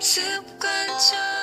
습관처럼